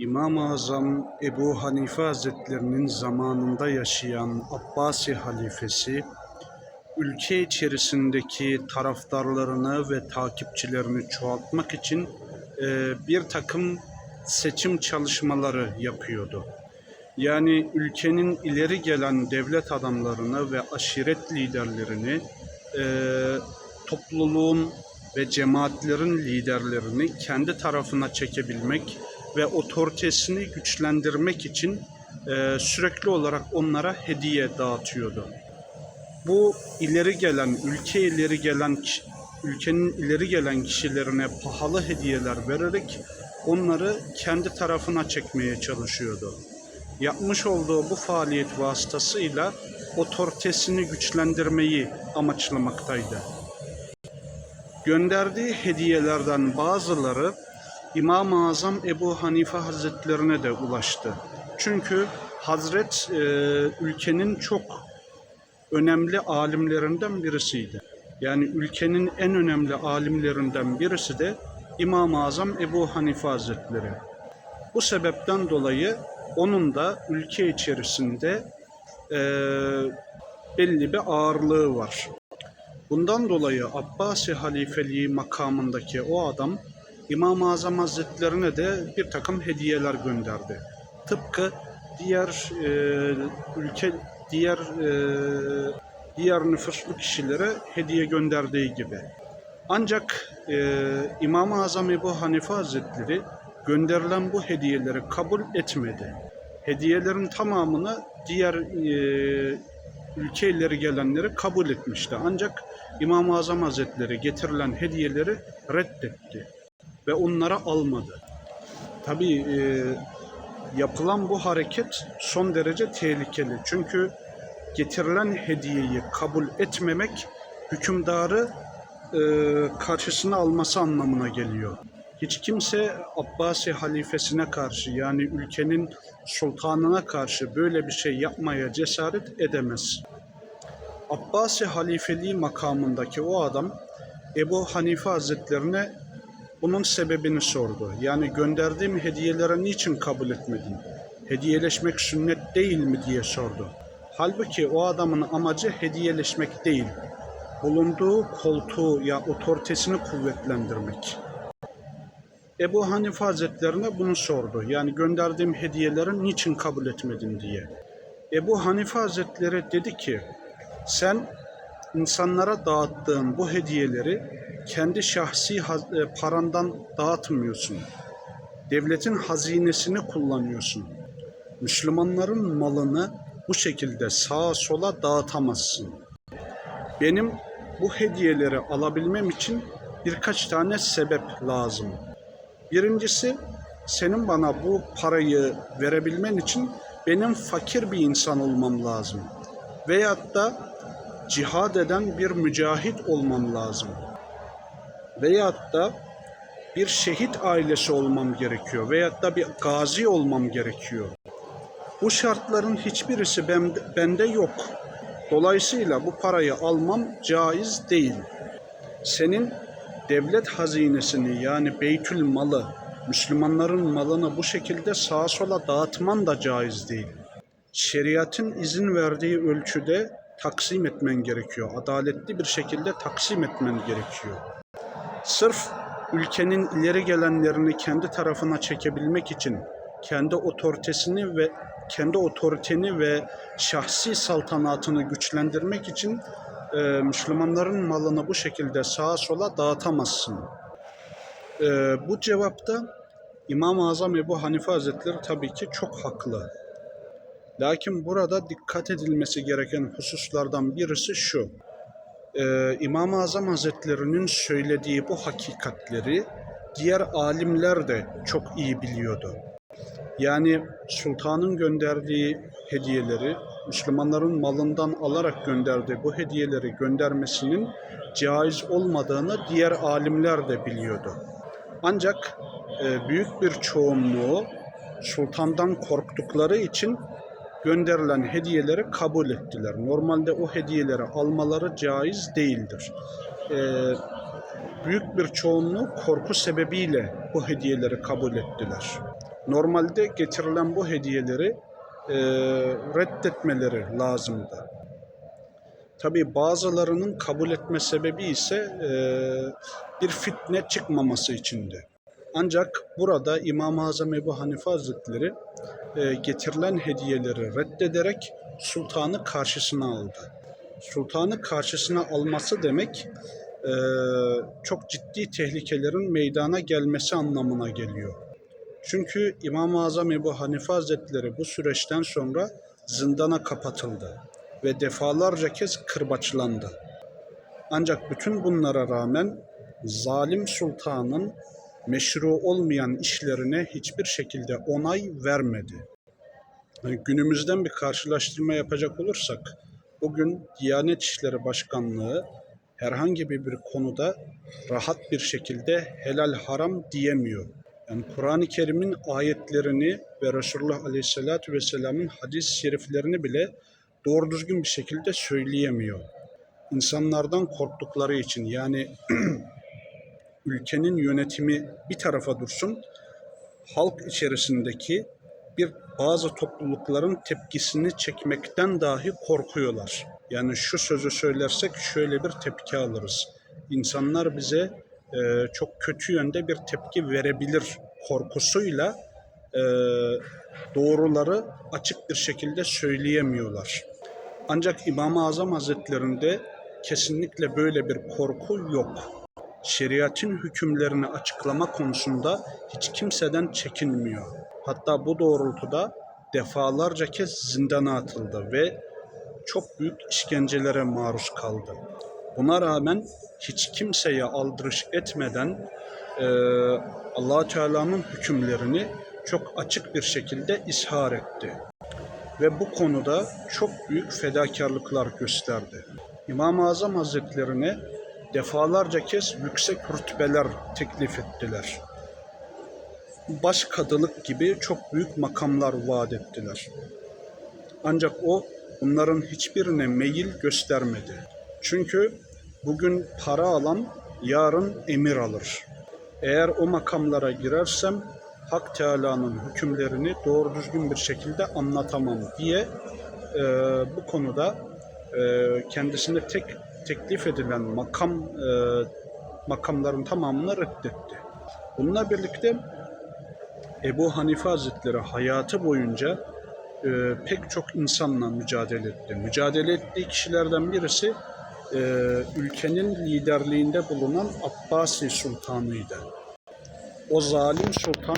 İmam-ı Azam Ebu Hanife Hazretlerinin zamanında yaşayan Abbasi halifesi, ülke içerisindeki taraftarlarını ve takipçilerini çoğaltmak için e, bir takım seçim çalışmaları yapıyordu. Yani ülkenin ileri gelen devlet adamlarını ve aşiret liderlerini, e, topluluğun ve cemaatlerin liderlerini kendi tarafına çekebilmek ve otoritesini güçlendirmek için e, sürekli olarak onlara hediye dağıtıyordu. Bu ileri gelen, ülke ileri gelen, ülkenin ileri gelen kişilerine pahalı hediyeler vererek onları kendi tarafına çekmeye çalışıyordu. Yapmış olduğu bu faaliyet vasıtasıyla otoritesini güçlendirmeyi amaçlamaktaydı. Gönderdiği hediyelerden bazıları İmam-ı Azam Ebu Hanife Hazretlerine de ulaştı. Çünkü Hazret e, ülkenin çok önemli alimlerinden birisiydi. Yani ülkenin en önemli alimlerinden birisi de İmam-ı Azam Ebu Hanife Hazretleri. Bu sebepten dolayı onun da ülke içerisinde e, belli bir ağırlığı var. Bundan dolayı Abbasi halifeliği makamındaki o adam İmam-ı Azam Hazretlerine de bir takım hediyeler gönderdi. Tıpkı diğer e, ülke diğer e, diğer nüfuslu kişilere hediye gönderdiği gibi. Ancak e, İmam-ı Azam Ebu Hanife Hazretleri gönderilen bu hediyeleri kabul etmedi. Hediyelerin tamamını diğer e, ülke ileri gelenleri kabul etmişti. Ancak İmam-ı Azam Hazretleri getirilen hediyeleri reddetti ve onlara almadı. Tabii e, yapılan bu hareket son derece tehlikeli. Çünkü getirilen hediyeyi kabul etmemek hükümdarı e, karşısına alması anlamına geliyor. Hiç kimse Abbasi halifesine karşı yani ülkenin sultanına karşı böyle bir şey yapmaya cesaret edemez. Abbasi halifeliği makamındaki o adam Ebu Hanife Hazretlerine bunun sebebini sordu. Yani gönderdiğim hediyeleri niçin kabul etmedin? Hediyeleşmek sünnet değil mi diye sordu. Halbuki o adamın amacı hediyeleşmek değil. Bulunduğu koltuğu ya otoritesini kuvvetlendirmek. Ebu Hanife Hazretlerine bunu sordu. Yani gönderdiğim hediyeleri niçin kabul etmedin diye. Ebu Hanife Hazretleri dedi ki sen insanlara dağıttığın bu hediyeleri kendi şahsi e, parandan dağıtmıyorsun. Devletin hazinesini kullanıyorsun. Müslümanların malını bu şekilde sağa sola dağıtamazsın. Benim bu hediyeleri alabilmem için birkaç tane sebep lazım. Birincisi senin bana bu parayı verebilmen için benim fakir bir insan olmam lazım. Veyahut da cihad eden bir mücahit olmam lazım. Veyahut da bir şehit ailesi olmam gerekiyor. Veyahut da bir gazi olmam gerekiyor. Bu şartların hiçbirisi ben- bende yok. Dolayısıyla bu parayı almam caiz değil. Senin devlet hazinesini yani beytül malı, Müslümanların malını bu şekilde sağa sola dağıtman da caiz değil. Şeriatın izin verdiği ölçüde taksim etmen gerekiyor. Adaletli bir şekilde taksim etmen gerekiyor. Sırf ülkenin ileri gelenlerini kendi tarafına çekebilmek için kendi otoritesini ve kendi otoriteni ve şahsi saltanatını güçlendirmek için e, Müslümanların malını bu şekilde sağa sola dağıtamazsın. E, bu cevapta İmam-ı Azam Ebu Hanife Hazretleri tabii ki çok haklı. Lakin burada dikkat edilmesi gereken hususlardan birisi şu. Ee, İmam-ı Azam Hazretleri'nin söylediği bu hakikatleri diğer alimler de çok iyi biliyordu. Yani sultanın gönderdiği hediyeleri, Müslümanların malından alarak gönderdiği bu hediyeleri göndermesinin caiz olmadığını diğer alimler de biliyordu. Ancak e, büyük bir çoğunluğu sultandan korktukları için gönderilen hediyeleri kabul ettiler. Normalde o hediyeleri almaları caiz değildir. Ee, büyük bir çoğunluğu korku sebebiyle bu hediyeleri kabul ettiler. normalde getirilen bu hediyeleri e, reddetmeleri lazımdı. Tabi bazılarının kabul etme sebebi ise e, bir fitne çıkmaması içindi. Ancak burada İmam-ı Azam Ebu Hanife Hazretleri e, getirilen hediyeleri reddederek sultanı karşısına aldı. Sultanı karşısına alması demek e, çok ciddi tehlikelerin meydana gelmesi anlamına geliyor. Çünkü İmam-ı Azam Ebu Hanife Hazretleri bu süreçten sonra zindana kapatıldı ve defalarca kez kırbaçlandı. Ancak bütün bunlara rağmen zalim sultanın meşru olmayan işlerine hiçbir şekilde onay vermedi. Yani günümüzden bir karşılaştırma yapacak olursak, bugün Diyanet İşleri Başkanlığı herhangi bir, bir konuda rahat bir şekilde helal haram diyemiyor. Yani Kur'an-ı Kerim'in ayetlerini ve Resulullah Aleyhisselatü Vesselam'ın hadis-i şeriflerini bile doğru düzgün bir şekilde söyleyemiyor. İnsanlardan korktukları için yani ülkenin yönetimi bir tarafa dursun, halk içerisindeki bir bazı toplulukların tepkisini çekmekten dahi korkuyorlar. Yani şu sözü söylersek şöyle bir tepki alırız. İnsanlar bize e, çok kötü yönde bir tepki verebilir korkusuyla e, doğruları açık bir şekilde söyleyemiyorlar. Ancak İmam-ı Azam Hazretlerinde kesinlikle böyle bir korku yok. Şeriatın hükümlerini açıklama konusunda hiç kimseden çekinmiyor. Hatta bu doğrultuda defalarca kez zindana atıldı ve çok büyük işkencelere maruz kaldı. Buna rağmen hiç kimseye aldırış etmeden e, allah Teala'nın hükümlerini çok açık bir şekilde ishar etti. Ve bu konuda çok büyük fedakarlıklar gösterdi. İmam-ı Azam Hazretlerine defalarca kez yüksek rütbeler teklif ettiler. Başkadılık gibi çok büyük makamlar vaat ettiler. Ancak o bunların hiçbirine meyil göstermedi. Çünkü bugün para alan yarın emir alır. Eğer o makamlara girersem Hak Teala'nın hükümlerini doğru düzgün bir şekilde anlatamam diye e, bu konuda e, kendisine tek teklif edilen makam e, makamların tamamını reddetti. Bununla birlikte Ebu Hanife Hazretleri hayatı boyunca e, pek çok insanla mücadele etti. Mücadele ettiği kişilerden birisi e, ülkenin liderliğinde bulunan Abbasi Sultanı'ydı. O zalim sultan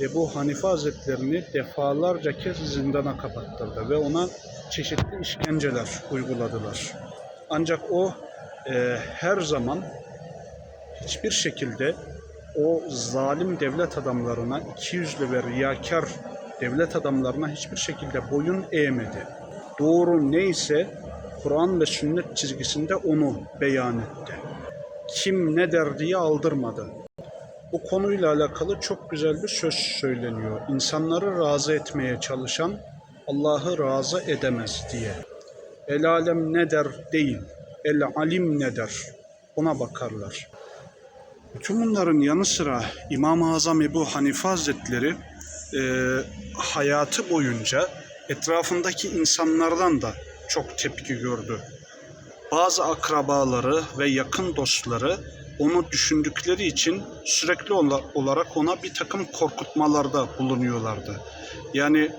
Ebu Hanife Hazretlerini defalarca kez zindana kapattırdı ve ona çeşitli işkenceler uyguladılar. Ancak o e, her zaman hiçbir şekilde o zalim devlet adamlarına, ikiyüzlü ve riyakar devlet adamlarına hiçbir şekilde boyun eğmedi. Doğru neyse Kur'an ve sünnet çizgisinde onu beyan etti. Kim ne der diye aldırmadı. Bu konuyla alakalı çok güzel bir söz söyleniyor. İnsanları razı etmeye çalışan Allah'ı razı edemez diye. El alem ne der değil, el alim ne der ona bakarlar. Bütün bunların yanı sıra İmam-ı Azam Ebu Hanife Hazretleri e, hayatı boyunca etrafındaki insanlardan da çok tepki gördü. Bazı akrabaları ve yakın dostları onu düşündükleri için sürekli ola- olarak ona bir takım korkutmalarda bulunuyorlardı. Yani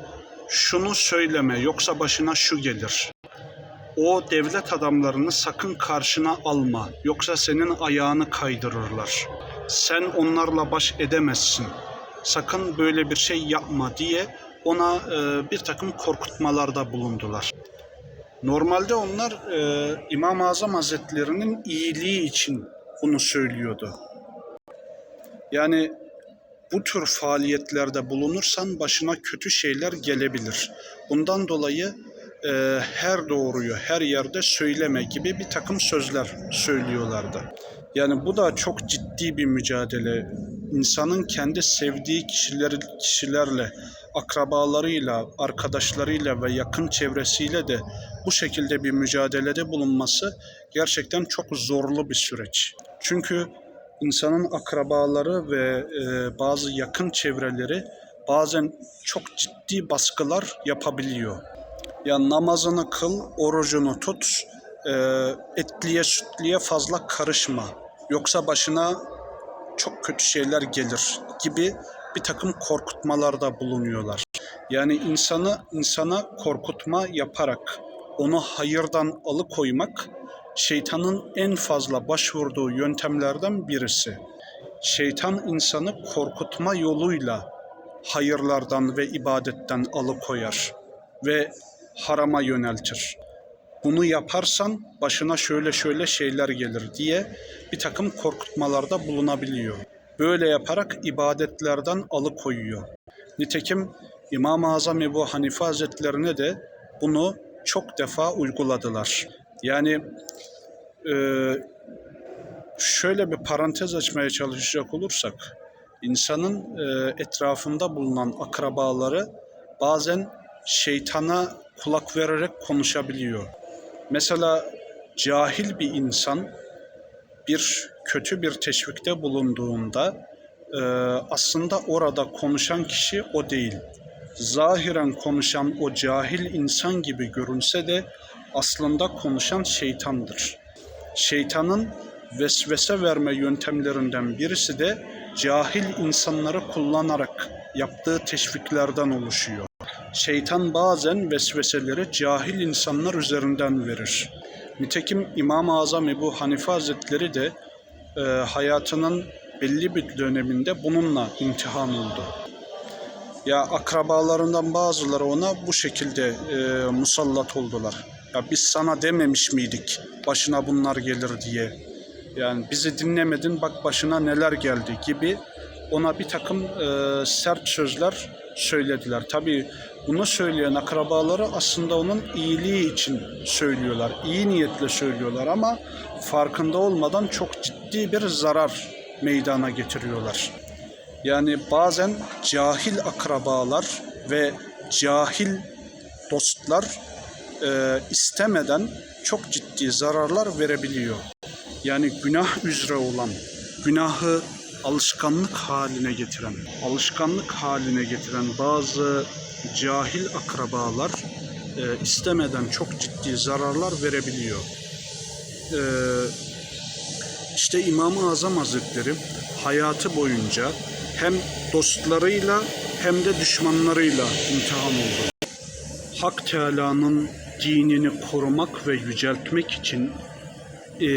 şunu söyleme yoksa başına şu gelir. O devlet adamlarını sakın karşına alma yoksa senin ayağını kaydırırlar. Sen onlarla baş edemezsin. Sakın böyle bir şey yapma diye ona e, bir takım korkutmalarda bulundular. Normalde onlar e, İmam-ı Azam Hazretlerinin iyiliği için bunu söylüyordu. Yani bu tür faaliyetlerde bulunursan başına kötü şeyler gelebilir. Bundan dolayı e, her doğruyu her yerde söyleme gibi bir takım sözler söylüyorlardı. Yani bu da çok ciddi bir mücadele. İnsanın kendi sevdiği kişiler, kişilerle, akrabalarıyla, arkadaşlarıyla ve yakın çevresiyle de bu şekilde bir mücadelede bulunması gerçekten çok zorlu bir süreç. Çünkü insanın akrabaları ve e, bazı yakın çevreleri bazen çok ciddi baskılar yapabiliyor. Ya namazını kıl, orucunu tut, e, etliye sütliye fazla karışma. Yoksa başına çok kötü şeyler gelir gibi bir takım korkutmalarda bulunuyorlar. Yani insanı insana korkutma yaparak onu hayırdan alıkoymak şeytanın en fazla başvurduğu yöntemlerden birisi. Şeytan insanı korkutma yoluyla hayırlardan ve ibadetten alıkoyar ve harama yöneltir. Bunu yaparsan başına şöyle şöyle şeyler gelir diye bir takım korkutmalarda bulunabiliyor. Böyle yaparak ibadetlerden alıkoyuyor. Nitekim İmam-ı Azam Ebu Hanife Hazretlerine de bunu çok defa uyguladılar. Yani e, şöyle bir parantez açmaya çalışacak olursak, insanın e, etrafında bulunan akrabaları bazen şeytana kulak vererek konuşabiliyor. Mesela cahil bir insan bir kötü bir teşvikte bulunduğunda e, aslında orada konuşan kişi o değil. Zahiren konuşan o cahil insan gibi görünse de aslında konuşan şeytandır. Şeytanın vesvese verme yöntemlerinden birisi de cahil insanları kullanarak yaptığı teşviklerden oluşuyor. Şeytan bazen vesveseleri cahil insanlar üzerinden verir. Nitekim İmam-ı Azam Ebu Hanife Hazretleri de e, hayatının belli bir döneminde bununla imtihan oldu. Ya akrabalarından bazıları ona bu şekilde e, musallat oldular. Ya biz sana dememiş miydik başına bunlar gelir diye. Yani bizi dinlemedin bak başına neler geldi gibi ona bir takım e, sert sözler söylediler. Tabii bunu söyleyen akrabaları aslında onun iyiliği için söylüyorlar. İyi niyetle söylüyorlar ama farkında olmadan çok ciddi bir zarar meydana getiriyorlar. Yani bazen cahil akrabalar ve cahil dostlar e, istemeden çok ciddi zararlar verebiliyor. Yani günah üzere olan, günahı alışkanlık haline getiren, alışkanlık haline getiren bazı cahil akrabalar e, istemeden çok ciddi zararlar verebiliyor. E, işte İmam-ı Azam Hazretleri hayatı boyunca hem dostlarıyla hem de düşmanlarıyla imtihan oldu. Hak Teala'nın dinini korumak ve yüceltmek için e,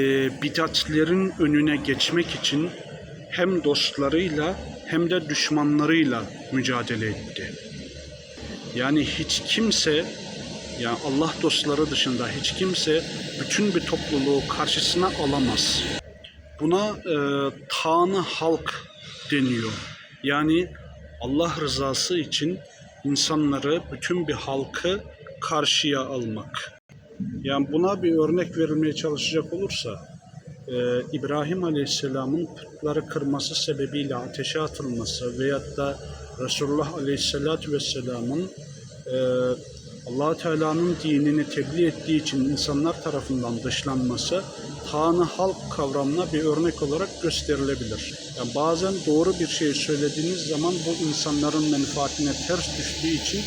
bidatlerin önüne geçmek için hem dostlarıyla hem de düşmanlarıyla mücadele etti. Yani hiç kimse yani Allah dostları dışında hiç kimse bütün bir topluluğu karşısına alamaz. Buna e, Tanı halk deniyor. Yani Allah rızası için insanları, bütün bir halkı karşıya almak. Yani buna bir örnek verilmeye çalışacak olursa, e, İbrahim Aleyhisselam'ın putları kırması sebebiyle ateşe atılması veyahut da Resulullah Aleyhisselatü Vesselam'ın e, allah Teala'nın dinini tebliğ ettiği için insanlar tarafından dışlanması Tanı halk kavramına bir örnek olarak gösterilebilir. Yani bazen doğru bir şey söylediğiniz zaman bu insanların menfaatine ters düştüğü için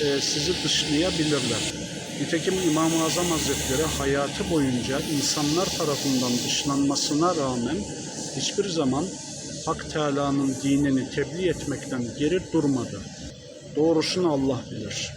e, sizi dışlayabilirler. Nitekim İmam-ı Azam Hazretleri hayatı boyunca insanlar tarafından dışlanmasına rağmen hiçbir zaman Hak Teala'nın dinini tebliğ etmekten geri durmadı. Doğrusunu Allah bilir.